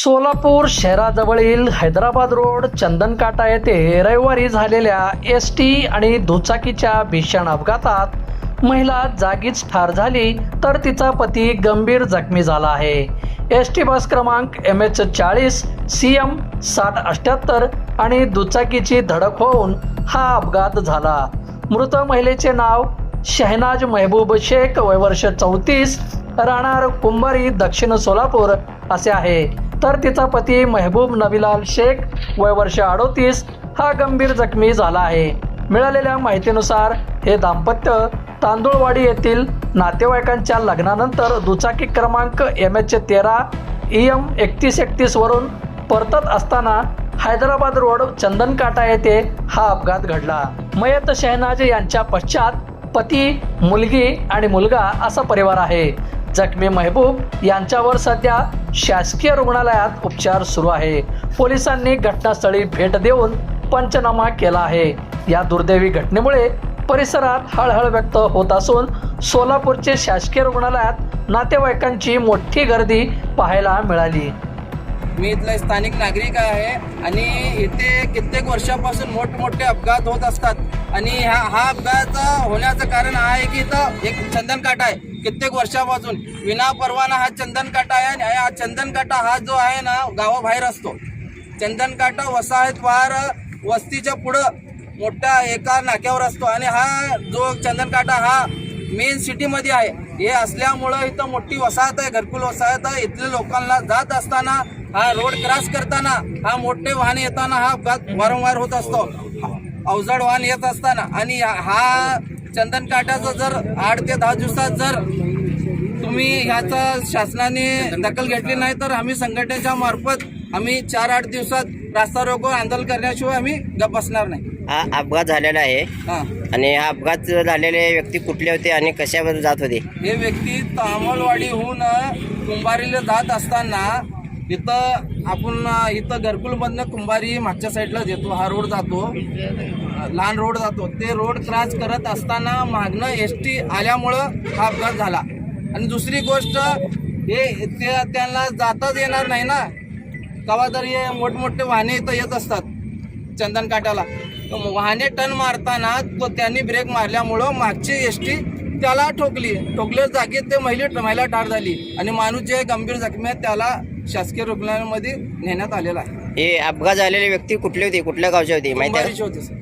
सोलापूर शहराजवळील हैदराबाद रोड चंदनकाटा येथे रविवारी झालेल्या एस टी आणि दुचाकीच्या भीषण अपघातात महिला जागीच ठार झाली तर तिचा पती गंभीर जखमी झाला आहे. एस टी बस क्रमांक एम एच चाळीस सी एम साठ अठ्ठ्याहत्तर आणि दुचाकीची धडक होऊन हा अपघात झाला. मृत महिलेचे नाव शहनाज महबूब शेख वय वर्ष चौतीस राहणार कुंभारी दक्षिण सोलापूर असे आहे. तर तिचा पती महबूब नबीलाल शेख वय वर्ष अडोतीस हा गंभीर जखमी झाला आहे. मिळालेल्या माहितीनुसार हे दाम्पत्य तांदूळवाडी येथील नातेवाईकांच्या लग्नानंतर दुचाकी क्रमांक एम एच तेरा ई एम एकतीस एकतीस वरून परतत असताना हैदराबाद रोड चंदनकाटा येथे हा अपघात घडला. मयत शहनाज यांच्या पश्चात पती मुलगी आणि मुलगा असा परिवार आहे. जखमी महबूब यांच्यावर सध्या शासकीय रुग्णालयात उपचार सुरू आहे. पोलिसांनी घटनास्थळी भेट देऊन पंचनामा केला आहे. या दुर्दैवी घटनेमुळे परिसरात हळहळ व्यक्त होत असून सोलापूरचे शासकीय रुग्णालयात नातेवाईकांची मोठी गर्दी पाहायला मिळाली. मी इथला स्थानिक नागरिक आहे आणि इथे कित्येक वर्षापासून मोठमोठे अपघात होत असतात. आणि हा हा अपघात होण्याचं कारण आहे की इथं एक चंदन काटा आहे. कित्येक वर्षापासून. विना परवाना हा चंदन काटा आहे आणि हा चंदन काटा हा जो आहे ना गावाबाहेर असतो. चंदन काटा वसाहत वार वस्तीच्या पुढं मोठ्या एका नाक्यावर असतो. आणि हा जो चंदन काटा हा मेन सिटीमध्ये आहे हे असल्यामुळं इथं मोठी वसाहत आहे घरकुल वसाहत आहे. इथल्या लोकांना जात असताना हा रोड क्रॉस करताना हा मोठे वाहन येताना हा अपघात वारंवार होत असतो. अवजड वाहन येत असताना. आणि हा चंदन काट्याचा जर आठ ते दहा दिवसात जर तुम्ही ह्याचा शासनाने दखल घेतली नाही तर आम्ही संघटनेच्या मार्फत आम्ही चार आठ दिवसात रास्ता रोको आंदोलन करण्याशिवाय आम्ही गप बसणार नाही. हा अपघात झालेला आहे. हा. आणि हा अपघात झालेले व्यक्ती कुठले होते आणि कशाबद्दल जात होते? हे व्यक्ती तामलवाडीहून कुंभारीला जात असताना इथं आपण इथं घरकुलमधनं कुंभारी मागच्या साईडला देतो. हा रोड जातो. लहान रोड जातो. ते रोड क्रॉस करत असताना मागणं एस टी आल्यामुळं हा अपघात झाला. आणि दुसरी गोष्ट हे त्यांना जाताच येणार नाही ना. कवा तर हे मोठमोठे वाहने इथं येत असतात चंदन काट्याला तर वाहने टन मारताना तो त्यांनी ब्रेक मारल्यामुळं मागची एस टी त्याला ठोकली. ठोकल्या जागेत ते महिला महिला ठार झाली. आणि माणूस जे गंभीर जखमी आहेत त्याला शासकीय रुग्णालयामध्ये नेण्यात आलेला आहे. हे अपघात झालेले व्यक्ती कुठले होते? कुठल्या गावचे होते? माहिती आहे? कुंभारीचे होते सर.